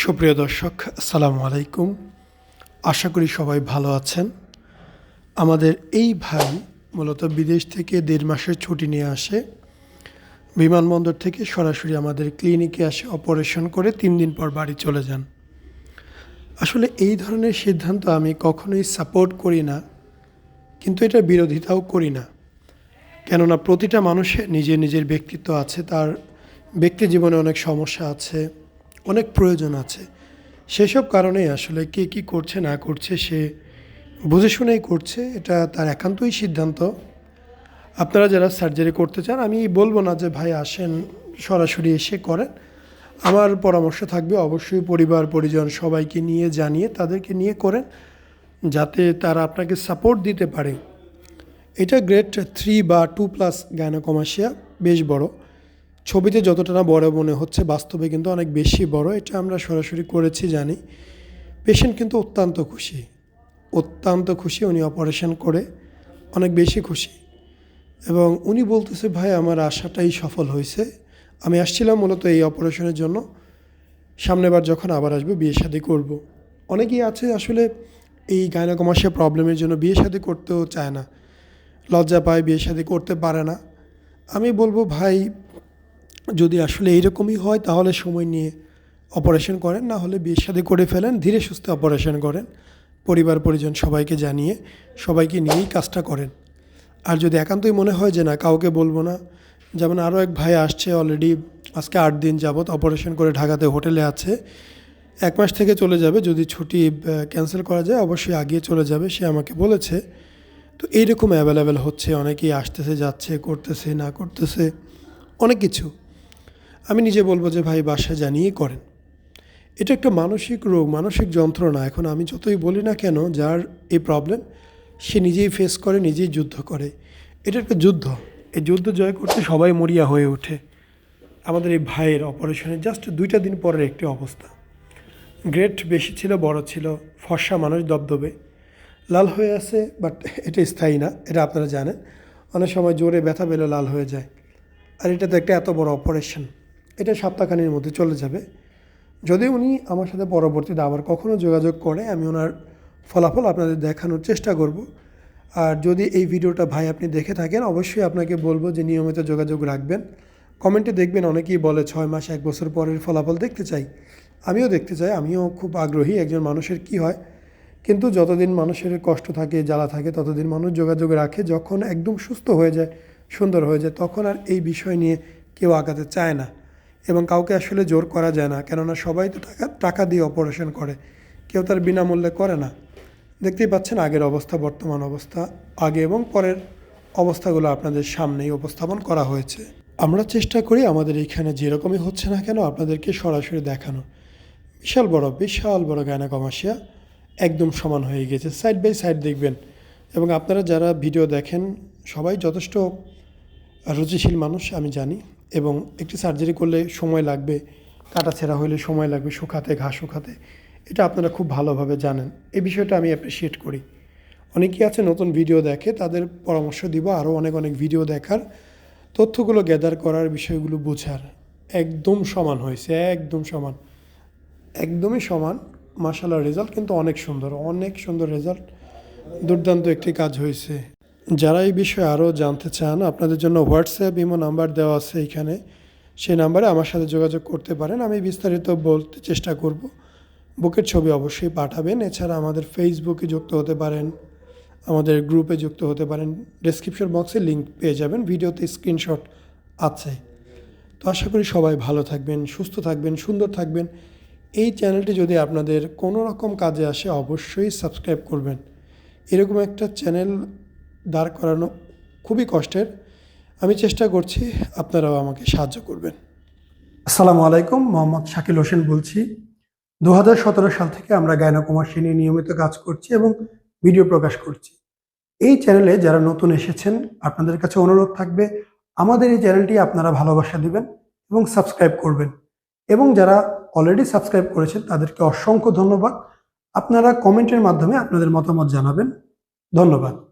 সুপ্রিয় দর্শক, আসসালামু আলাইকুম। আশা করি সবাই ভালো আছেন। আমাদের এই ভাই মূলত বিদেশ থেকে দেড় মাসের ছুটি নিয়ে আসে। বিমানবন্দর থেকে সরাসরি আমাদের ক্লিনিকে আসে অপারেশন করে তিন দিন পর বাড়ি চলে যান। আসলে এই ধরনের সিদ্ধান্ত আমি কখনোই সাপোর্ট করি না, কিন্তু এটা বিরোধিতাও করি না। কেননা প্রতিটা মানুষের নিজের নিজের ব্যক্তিত্ব আছে, তার ব্যক্তি জীবনে অনেক সমস্যা আছে অনেক প্রয়োজন আছে। সেসব কারণেই আসলে কে কী করছে, না করছে, সে বুঝে শুনেই করছে, এটা তার একান্তই সিদ্ধান্ত। আপনারা যারা সার্জারি করতে চান, আমি বলব না যে ভাই আসেন, সরাসরি এসে করেন। আমার পরামর্শ থাকবে অবশ্যই পরিবার, পরিজন সবাইকে নিয়ে জানিয়ে তাদেরকে নিয়ে করেন, যাতে তারা আপনাকে সাপোর্ট দিতে পারে। এটা গ্রেড থ্রি বা টু প্লাস গায়নোকমাসিয়া বেশ বড়। ছবিতে যতটা না বড় মনে হচ্ছে, বাস্তবে কিন্তু অনেক বেশি বড়। এটা আমরা সরাসরি করেছি, জানি। পেশেন্ট কিন্তু অত্যন্ত খুশি। অত্যন্ত খুশি উনি অপারেশন করে, অনেক বেশি খুশি। এবং উনি বলতেছে, ভাই, আমার আশাটাই সফল হয়েছে। আমি আসছিলাম মূলত এই অপারেশনের জন্য। সামনেবার যখন আবার আসব, বিয়ে শাদি করব। অনেকেই আছে আসলে এই গায়নাকমাসিয়া প্রবলেমের জন্য বিয়ে শাদি করতেও চায় না। লজ্জা পায়, বিয়ে শাদি করতে পারে না। আমি বলব, ভাই যদি আসলে এইরকমই হয়, তাহলে সময় নিয়ে অপারেশন করেন, না হলে বিয়ে শাদি করে ফেলেন, ধীরে সুস্থে অপারেশন করেন। পরিবার, পরিজন সবাইকে জানিয়ে, সবাইকে নিয়েই কাজটা করেন। আর যদি একান্তই মনে হয় যে না, কাউকে বলব না, যেমন আরও এক ভাই আসছে অলরেডি আজকে আট দিন যাবৎ অপারেশন করে ঢাকাতে হোটেলে আছে। এক মাস থেকে চলে যাবে, যদি ছুটি ক্যান্সেল করা যায়, অবশ্যই আগিয়ে চলে যাবে, সে আমাকে বলেছে। তো এইরকম অ্যাভেলেবেল হচ্ছে, অনেকেই আসতেছে, যাচ্ছে, করতেছে, না করতেছে, অনেক কিছু। আমি নিজে বলব যে, ভাই বাসা জানিয়ে করেন। এটা একটা মানসিক রোগ, মানসিক যন্ত্রণা। এখন আমি যতই বলি না কেন, যার এই প্রবলেম সে নিজেই ফেস করে, নিজেই যুদ্ধ করে। এটা একটা যুদ্ধ। এই যুদ্ধ জয় করতে সবাই মরিয়া হয়ে ওঠে। আমাদের এই ভাইয়ের অপারেশনের জাস্ট দুইটা দিন পরের একটি অবস্থা। গ্রেট বেশি ছিল, বড় ছিল, ফর্সা মানুষ, দবদবে। লাল হয়ে আছে বাট এটা স্থায়ী না, এটা আপনারা জানেন। অনেক সময় জোরে ব্যথা পেলে লাল হয়ে যায়। আর এটা তো একটা এত বড় অপারেশন এটা সপ্তাহখানির মধ্যে চলে যাবে। যদি উনি আমার সাথে পরবর্তীতে আবার কখনও যোগাযোগ করে, আমি ওনার ফলাফল আপনাদের দেখানোর চেষ্টা করব। আর যদি এই ভিডিওটা ভাই আপনি দেখে থাকেন, অবশ্যই আপনাকে বলব যে নিয়মিত যোগাযোগ রাখবেন। কমেন্টে দেখবেন অনেকেই বলে ছয় মাস, এক বছর পরের ফলাফল দেখতে চাই। আমিও দেখতে চাই, আমিও খুব আগ্রহী একজন মানুষের কি হয়। কিন্তু যতদিন মানুষের কষ্ট থাকে, জ্বালা থাকে, ততদিন মানুষ যোগাযোগ রাখে, যখন একদম সুস্থ হয়ে যায়, সুন্দর হয়ে যায়, তখন আর এই বিষয় নিয়ে কেউ আগাতে চায় না। এবং কাউকে আসলে জোর করা যায় না, কেননা সবাই তো টাকা টাকা দিয়ে অপারেশন করে। কেউ তার বিনামূল্যে করে না। দেখতেই পাচ্ছেন আগের অবস্থা, বর্তমান অবস্থা, আগে এবং পরের অবস্থাগুলো আপনাদের সামনেই উপস্থাপন করা হয়েছে। আমরা চেষ্টা করি আমাদের এখানে যেরকমই হচ্ছে না কেন আপনাদেরকে সরাসরি দেখানো। বিশাল বড় বিশাল বড় গায়নাকমাসিয়া একদম সমান হয়ে গেছে সাইড বাই সাইড দেখবেন। এবং আপনারা যারা ভিডিও দেখেন, সবাই যথেষ্ট রুচিশীল মানুষ, আমি জানি। এবং একটি সার্জারি করলে সময় লাগবে, কাটা ছেঁড়া হলে সময় লাগবে, শুকাতে ঘাস শুকাতে। এটা আপনারা খুব ভালোভাবে জানেন। এই বিষয়টা আমি অ্যাপ্রিসিয়েট করি। অনেকেই আছে নতুন ভিডিও দেখে, তাদের পরামর্শ দিব, আরও অনেক অনেক ভিডিও দেখার। তথ্যগুলো গ্যাদার করার বিষয়গুলো বোঝার। একদম সমান হয়েছে, একদম সমান। একদমই সমান মার্শাল্লাহ রেজাল্ট কিন্তু অনেক সুন্দর অনেক সুন্দর রেজাল্ট দুর্দান্ত একটি কাজ হয়েছে। যারা এই বিষয়ে আরও জানতে চান, আপনাদের জন্য হোয়াটসঅ্যাপ ইমো নাম্বার দেওয়া আছে এখানে। সেই নাম্বারে আমার সাথে যোগাযোগ করতে পারেন। আমি বিস্তারিত বলতে চেষ্টা করব। বুকের ছবি অবশ্যই পাঠাবেন। এছাড়া আমাদের ফেসবুকে যুক্ত হতে পারেন, আমাদের গ্রুপে যুক্ত হতে পারেন। ডেসক্রিপশন বক্সে লিঙ্ক পেয়ে যাবেন। ভিডিওতে স্ক্রিনশট আছে। তো আশা করি সবাই ভালো থাকবেন, সুস্থ থাকবেন, সুন্দর থাকবেন। এই চ্যানেলটি যদি আপনাদের কোনো রকম কাজে আসে, অবশ্যই সাবস্ক্রাইব করবেন। এরকম একটা চ্যানেল দাঁড় করানো খুবই কষ্টের। আমি চেষ্টা করছি আপনারাও আমাকে সাহায্য করবেন। আসসালামু আলাইকুম, মোহাম্মদ শাকিল হোসেন বলছি। দু হাজার সতেরো সাল থেকে আমরা গায়নাকুমার নিয়ে নিয়মিত কাজ করছি এবং ভিডিও প্রকাশ করছি। এই চ্যানেলে যারা নতুন এসেছেন, আপনাদের কাছে অনুরোধ থাকবে, আমাদের এই চ্যানেলটি আপনারা ভালোবাসা দিবেন এবং সাবস্ক্রাইব করবেন। এবং যারা অলরেডি সাবস্ক্রাইব করেছেন, তাদেরকে অসংখ্য ধন্যবাদ। আপনারা কমেন্টের মাধ্যমে আপনাদের মতামত জানাবেন। ধন্যবাদ।